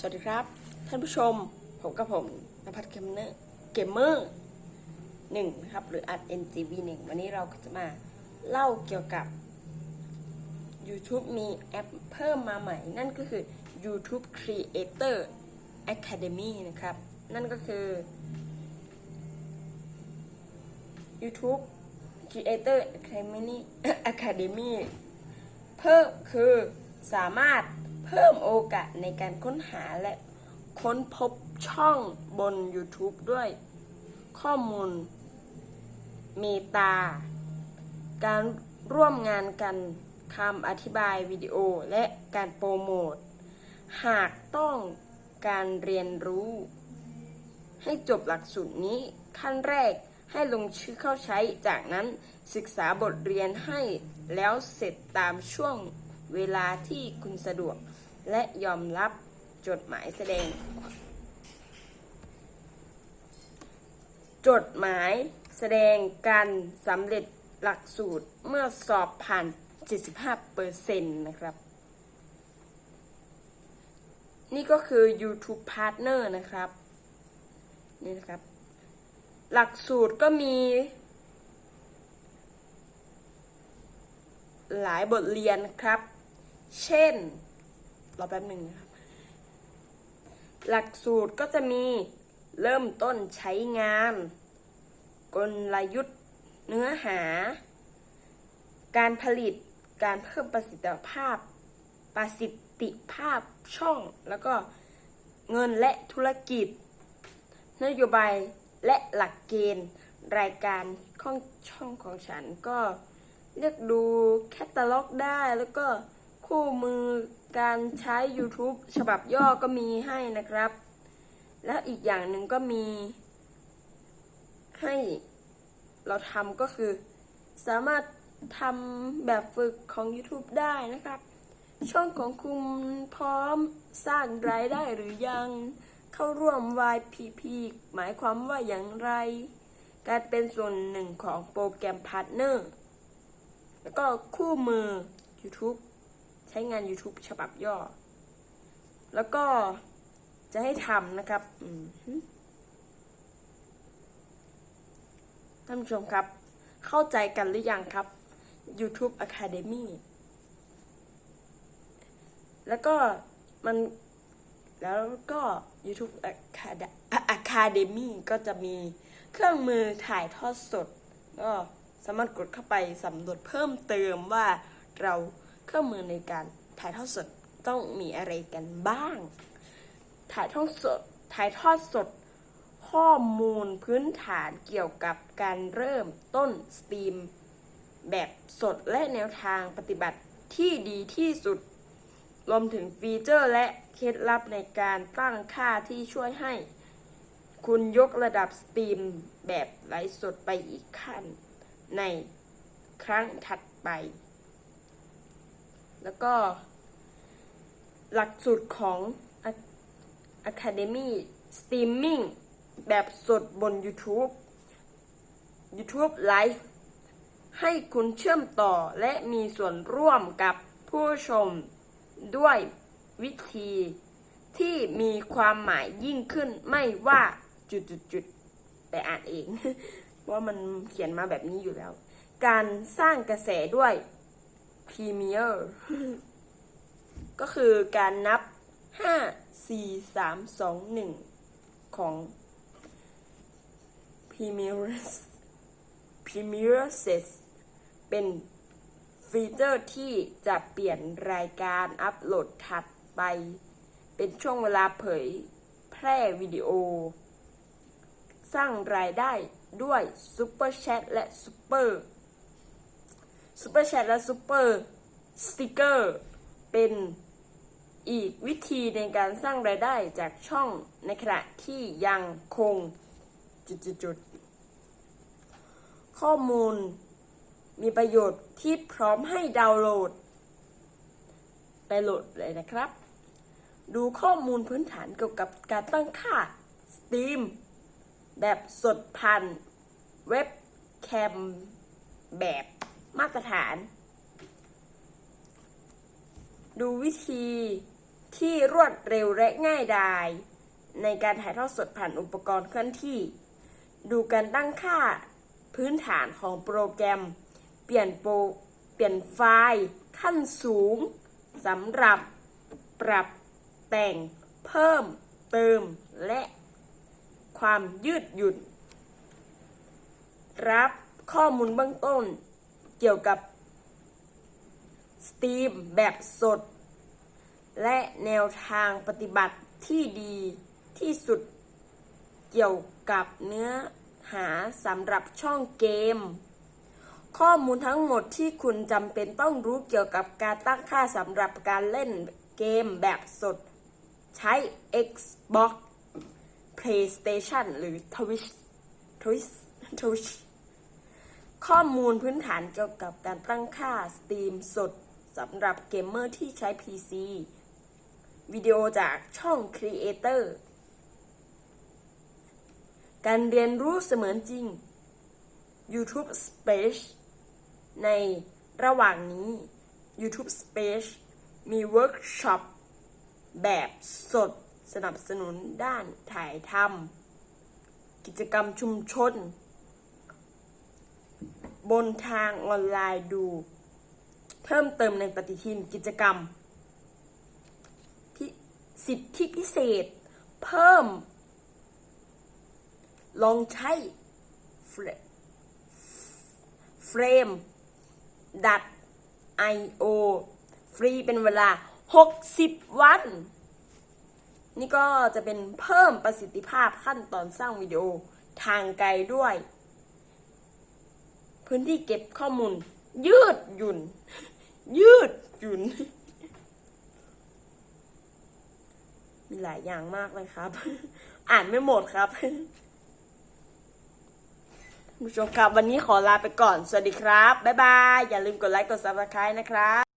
สวัสดีครับ ท่านผู้ชมผมกับผมนภัทรเกมเนอร์เกมเมอร์หนึ่งนะครับ หรืออัด NGV หนึ่งวันนี้เราก็จะมาเล่าเกี่ยวกับ YouTube มีแอปเพิ่มมาใหม่ นั่นก็คือ YouTube Creator Academy นะครับ นั่นก็คือ YouTube Creator Academy Academy เพิ่มคือสามารถ เพิ่มโอกาสในการค้นหาและค้นพบช่องบน YouTube ด้วย ข้อมูลเมตา การร่วมงานกันคำอธิบายวิดีโอและการโปรโมท หากต้องการเรียนรู้ ให้จบหลักสูตรนี้ขั้นแรกให้ลงชื่อเข้าใช้จากนั้นศึกษาบทเรียนให้แล้วเสร็จตามช่วง เวลาที่คุณสะดวก และยอมรับจดหมายแสดง จดหมายแสดงการสำเร็จหลักสูตรเมื่อสอบผ่าน 75%นะครับ นี่ก็คือ YouTube Partner นะครับ นี่นะครับ หลักสูตรก็มี หลายบทเรียนครับ เช่นรอแป๊บหนึ่งนะครับ หลักสูตรก็จะมีเริ่มต้นใช้งาน กลยุทธ์เนื้อหา การผลิตการเพิ่มประสิทธิภาพ ประสิทธิภาพช่อง แล้วก็เงินและธุรกิจ นโยบายและหลักเกณฑ์รายการของช่องของฉันก็เลือกดูแคตตาล็อกได้แล้วก็ คู่มือการใช้ YouTube ฉบับย่อก็มีให้นะครับ แล้วอีกอย่างหนึ่งก็มี ให้เราทำก็คือ สามารถทำแบบฝึกของ YouTube ได้นะครับ ช่องของคุณพร้อมสร้างรายได้หรือยังเข้าร่วม YPP หมายความว่าอย่างไร การเป็นส่วนหนึ่งของโปรแกรมพาร์ทเนอร์ แล้วก็คู่มือ YouTube ช้งาน YouTube ฉบับย่อ แล้วก็จะให้ทำนะครับท่านผู้ชมครับ เข้าใจกันหรือยังครับ YouTube Academy แล้วก็มันแล้วก็ YouTube Academy ก็จะมีเครื่องมือถ่ายทอดสด ก็สามารถกดเข้าไปสำรวจเพิ่มเติมว่าเรา เครื่องมือในการถ่ายทอดสดต้องมีอะไรกันบ้าง ถ่ายทอดสดถ่ายทอดสดข้อมูลพื้นฐานเกี่ยวกับการเริ่มต้นสตรีม แบบสดและแนวทางปฏิบัติที่ดีที่สุด รวมถึงฟีเจอร์และเคล็ดลับในการตั้งค่าที่ช่วยให้ คุณยกระดับสตรีมแบบไลฟ์สดไปอีกขั้น ในครั้งถัดไป แล้วก็ หลักสูตรของ Academy Streaming แบบสดบน YouTube YouTube Live ให้คุณเชื่อมต่อและมีส่วนร่วมกับผู้ชมด้วยวิธีที่มีความหมายยิ่งขึ้นไม่ว่าจุดๆๆแต่อ่านเอง ว่ามันเขียนมาแบบนี้อยู่แล้ว การสร้างกระแสด้วย Premiere ก็คือการนับ5 4 3 2 1ของ Premiere Premiere Ses เป็นฟีเจอร์ที่จะเปลี่ยนรายการอัปโหลดถัดไป เป็นช่วงเวลาเผยแพร่วิดีโอ สร้างรายได้ด้วยซูเปอร์แชทและซูเปอร์ ซูเปอร์แชทและซูเปอร์สติกเกอร์เป็นอีกวิธีในการสร้างรายได้จากช่องในขณะที่ยังคงจุดๆข้อมูลมีประโยชน์ที่พร้อมให้ดาวน์โหลด ไปโหลดเลยนะครับ ดูข้อมูลพื้นฐานเกี่ยวกับการตั้งค่า Steam แบบสดผ่านเว็บแคมแบบ มาตรฐาน ดูวิธีที่รวดเร็วและง่ายดาย ในการถ่ายทอดสดผ่านอุปกรณ์เคลื่อนที่ ดูการตั้งค่าพื้นฐานของโปรแกรม เปลี่ยนโปรเปลี่ยนไฟล์ขั้นสูงสำหรับปรับแต่งเพิ่มเติมและความยืดหยุ่น รับข้อมูลเบื้องต้น เกี่ยวกับ Steam แบบสด และแนวทางปฏิบัติที่ดีที่สุดเกี่ยวกับเนื้อหาสำหรับช่องเกม ข้อมูลทั้งหมดที่คุณจำเป็นต้องรู้เกี่ยวกับการตั้งค่าสำหรับการเล่นเกมแบบสด ใช้ Xbox PlayStation หรือ Twitch Twitch Twitch ข้อมูลพื้นฐานเกี่ยวกับการตั้งค่า Steam สดสำหรับเกมเมอร์ที่ใช้ PC วิดีโอจากช่อง Creator การเรียนรู้เสมือนจริง YouTube Space ในระหว่างนี้ YouTube Space มีเวิร์กช็อปแบบสดสนับสนุนด้านถ่ายทำกิจกรรมชุมชน บนทางออนไลน์ดู เพิ่มเติมในปฏิทินกิจกรรมสิทธิพิเศษ เพิ่ม ลองใช้เฟรเฟรมดัด IO ฟรีเป็นเวลา 60 วัน นี่ก็จะเป็นเพิ่มประสิทธิภาพขั้นตอนสร้างวิดีโอทางไกลด้วย พื้นที่เก็บข้อมูล ยืดหยุ่น ยืดหยุ่น มีหลายอย่างมากเลยครับ อ่านไม่หมดครับผู้ชมครับ วันนี้ขอลาไปก่อน สวัสดีครับ บ๊ายบาย อย่าลืมกดไลค์ กด subscribe นะครับ